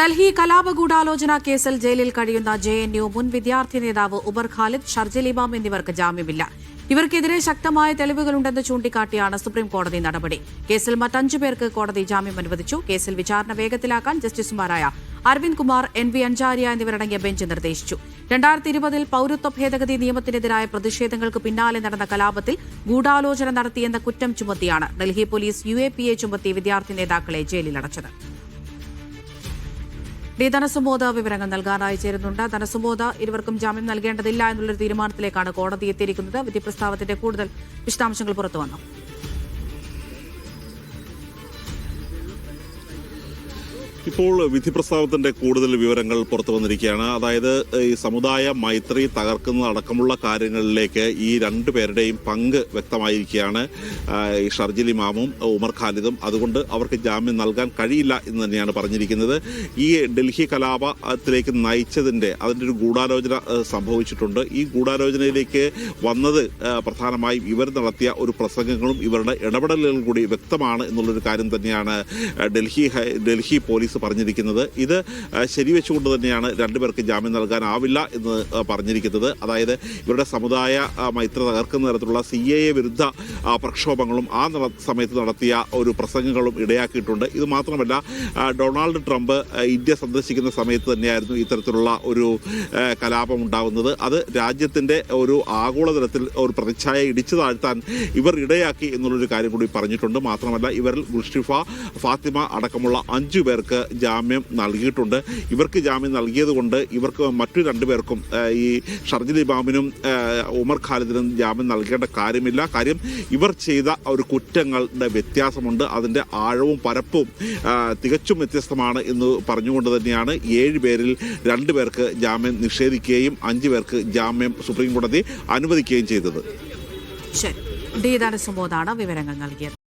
ഡൽഹി കലാപ ഗൂഢാലോചന കേസിൽ ജയിലിൽ കഴിയുന്ന ജെ എൻ യു മുൻ വിദ്യാർത്ഥി നേതാവ് ഉബർ ഖാലിദ് ഷർജിൽ ഇമാം എന്നിവർക്ക് ജാമ്യമില്ല. ഇവർക്കെതിരെ ശക്തമായ തെളിവുകളുണ്ടെന്ന് ചൂണ്ടിക്കാട്ടിയാണ് സുപ്രീം കോടതി നടപടി. കേസിൽ മറ്റഞ്ചു പേർക്ക് കോടതി ജാമ്യം അനുവദിച്ചു. കേസിൽ വിചാരണ വേഗത്തിലാക്കാൻ ജസ്റ്റിസുമാരായ അരവിന്ദ് കുമാർ എൻ വി അഞ്ചാരിയ എന്നിവരടങ്ങിയ ബെഞ്ച് നിർദ്ദേശിച്ചു. രണ്ടായിരത്തി ഇരുപതിൽ പൌരത്വ ഭേദഗതി നിയമത്തിനെതിരായ പ്രതിഷേധങ്ങൾക്ക് പിന്നാലെ നടന്ന കലാപത്തിൽ ഗൂഢാലോചന നടത്തിയെന്ന കുറ്റം ചുമത്തിയാണ് Delhi police U A P A ചുമത്തി വിദ്യാർത്ഥി നേതാക്കളെ ജയിലിലടച്ചത് ഡി ധനസുബോധ വിവരങ്ങൾ നൽകാനായി ചേരുന്നുണ്ട്. ധനസുബോധ ഇരുവർക്കും ജാമ്യം നൽകേണ്ടതില്ല എന്നുള്ളൊരു തീരുമാനത്തിലേക്കാണ് കോടതി എത്തിയിരിക്കുന്നത്. വിധി പ്രസ്താവത്തിന്റെ കൂടുതൽ വിശദാംശങ്ങൾ പുറത്തു വന്നു. ഇപ്പോൾ വിധി പ്രസ്താവത്തിന്റെ കൂടുതൽ വിവരങ്ങൾ പുറത്തു വന്നിരിക്കുകയാണ്. അതായത് ഈ സമുദായ മൈത്രി തകർക്കുന്ന അടക്കമുള്ള കാര്യങ്ങളിലേക്ക് ഈ രണ്ടു പേരുടെയും പങ്ക് വ്യക്തമായിരിക്കുകയാണ്. ഈ ഷർജിൽ ഇമാമും ഉമർ ഖാലിദും. അതുകൊണ്ട് അവർക്ക് ജാമ്യം നൽകാൻ കഴിയില്ല എന്ന് തന്നെയാണ് പറഞ്ഞിരിക്കുന്നത്. ഈ ഡൽഹി കലാപത്തിലേക്ക് നയിച്ചതിന്റെ അതിന്റെ ഒരു ഗൂഢാലോചന സംഭവിച്ചിട്ടുണ്ട്. ഈ ഗൂഢാലോചനയിലേക്ക് വന്നത് പ്രധാനമായും ഇവർ നടത്തിയ ഒരു പ്രസംഗങ്ങളും ഇവരുടെ ഇടപെടലുകളും കൂടി വ്യക്തമാണ് എന്നുള്ളൊരു കാര്യം തന്നെയാണ് ഡൽഹി ഡൽഹി പോലീസ് പറഞ്ഞിരിക്കുന്നത്. ഇത് ശരിവെച്ചുകൊണ്ട് തന്നെയാണ് രണ്ടുപേർക്ക് ജാമ്യം നൽകാനാവില്ല എന്ന് പറഞ്ഞിരിക്കുന്നത്. അതായത് ഇവരുടെ സമുദായ മൈത്ര തകർക്കുന്ന തരത്തിലുള്ള സി എ വിരുദ്ധ പ്രക്ഷോഭങ്ങളും ആ സമയത്ത് നടത്തിയ ഒരു പ്രസംഗങ്ങളും ഇടയാക്കിയിട്ടുണ്ട്. ഇത് മാത്രമല്ല ഡൊണാൾഡ് ട്രംപ് ഇന്ത്യ സന്ദർശിക്കുന്ന സമയത്ത് തന്നെയായിരുന്നു ഇത്തരത്തിലുള്ള ഒരു കലാപം ഉണ്ടാകുന്നത് അത് രാജ്യത്തിന്റെ ഒരു ആഗോളതലത്തിൽ ഒരു പ്രതിച്ഛായ ഇടിച്ചു താഴ്ത്താൻ ഇവർ ഇടയാക്കി എന്നുള്ളൊരു കാര്യം കൂടി പറഞ്ഞിട്ടുണ്ട്. മാത്രമല്ല ഇവരിൽ ഗുൽഷിഫ ഫാത്തിമ അടക്കമുള്ള അഞ്ചു പേർക്ക് ജാമ്യം നൽകിയിട്ടുണ്ട്. ഇവർക്ക് ജാമ്യം നൽകിയത് കൊണ്ട് ഇവർക്ക് മറ്റു രണ്ടുപേർക്കും ഈ ഷർജിൽ ഇമാമിനും ഉമർ ഖാലിദിനും ജാമ്യം നൽകേണ്ട കാര്യമില്ല. കാര്യം ഇവർ ചെയ്ത ഒരു കുറ്റങ്ങളുടെ വ്യത്യാസമുണ്ട്. അതിന്റെ ആഴവും പരപ്പും തികച്ചും വ്യത്യസ്തമാണ് എന്ന് പറഞ്ഞുകൊണ്ട് തന്നെയാണ് ഏഴ് പേരിൽ രണ്ടു പേർക്ക് ജാമ്യം നിഷേധിക്കുകയും അഞ്ചു പേർക്ക് ജാമ്യം സുപ്രീം കോടതി അനുവദിക്കുകയും ചെയ്തത്. ശരി. ഡി ധനസുമോദാണ് വിവരങ്ങൾ നൽകിയത്.